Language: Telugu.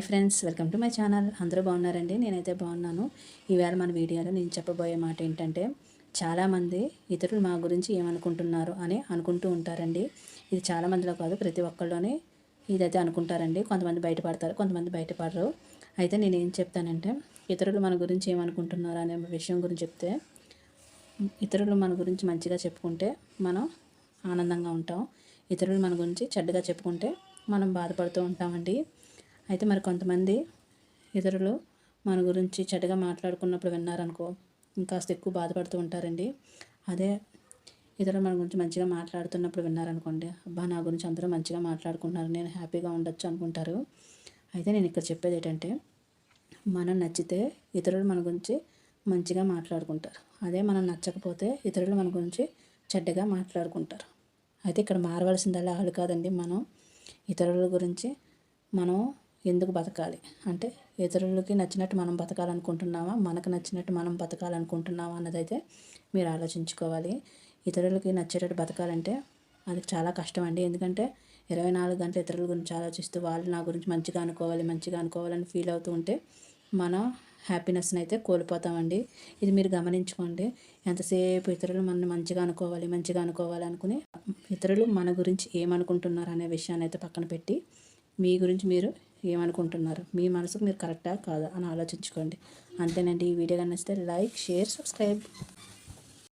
Hi friends welcome to my channel. అందరూ బాగున్నారండి? నేనైతే బాగున్నాను. ఈవేళ మన వీడియోలో నేను చెప్పబోయే మాట ఏంటంటే చాలామంది ఇతరులు మా గురించి ఏమనుకుంటున్నారు అని అనుకుంటూ ఉంటారండి. ఇది చాలామందిలో కాదు ప్రతి ఒక్కళ్ళలోనే ఇదైతే అనుకుంటారండి. కొంతమంది బయటపడతారు కొంతమంది బయటపడరు. అయితే నేను ఏం చెప్తానంటే ఇతరులు మన గురించి ఏమనుకుంటున్నారు అనే విషయం గురించి చెప్తే ఇతరులు మన గురించి మంచిగా చెప్పుకుంటే మనం ఆనందంగా ఉంటాం. ఇతరులు మన గురించి చెడ్డగా చెప్పుకుంటే మనం బాధపడుతూ ఉంటామండి. అయితే మరి కొంతమంది ఇతరులు మన గురించి చెడ్డగా మాట్లాడుకున్నప్పుడు విన్నారనుకో ఇంకాస్త ఎక్కువ బాధపడుతూ ఉంటారండి. అదే ఇతరులు మన గురించి మంచిగా మాట్లాడుతున్నప్పుడు విన్నారనుకోండి అబ్బా నా గురించి అందరూ మంచిగా మాట్లాడుకుంటున్నారు నేను హ్యాపీగా ఉండొచ్చు అనుకుంటారు. అయితే నేను ఇక్కడ చెప్పేది ఏంటంటే మనం నచ్చితే ఇతరులు మన గురించి మంచిగా మాట్లాడుకుంటారు. అదే మనం నచ్చకపోతే ఇతరులు మన గురించి చెడ్డగా మాట్లాడుకుంటారు. అయితే ఇక్కడ మారవలసిందల్లా వాళ్ళు కాదండి మనం. ఇతరుల గురించి మనం ఎందుకు బతకాలి? అంటే ఇతరులకి నచ్చినట్టు మనం బతకాలనుకుంటున్నామా? మనకు నచ్చినట్టు మనం బతకాలనుకుంటున్నామా అన్నదైతే మీరు ఆలోచించుకోవాలి. ఇతరులకి నచ్చేటట్టు బతకాలంటే అది చాలా కష్టం అండి ఎందుకంటే ఇరవై నాలుగు గంటలు ఇతరుల గురించి ఆలోచిస్తూ వాళ్ళు నా గురించి మంచిగా అనుకోవాలి మంచిగా అనుకోవాలని ఫీల్ అవుతూ ఉంటే మనం హ్యాపీనెస్ని అయితే కోల్పోతామండి. ఇది మీరు గమనించుకోండి. ఎంతసేపు ఇతరులు మనల్ని మంచిగా అనుకోవాలి మంచిగా అనుకోవాలి అనుకుని ఇతరులు మన గురించి ఏమనుకుంటున్నారు అనే విషయాన్ని అయితే పక్కన పెట్టి మీ గురించి మీరు ఏమనుకుంటున్నారు? మీ మనసుకు మీరు కరెక్టా? కాదా? అని ఆలోచించుకోండి. అంతేనండి. ఈ వీడియో కనిస్తే లైక్ షేర్ సబ్స్క్రైబ్.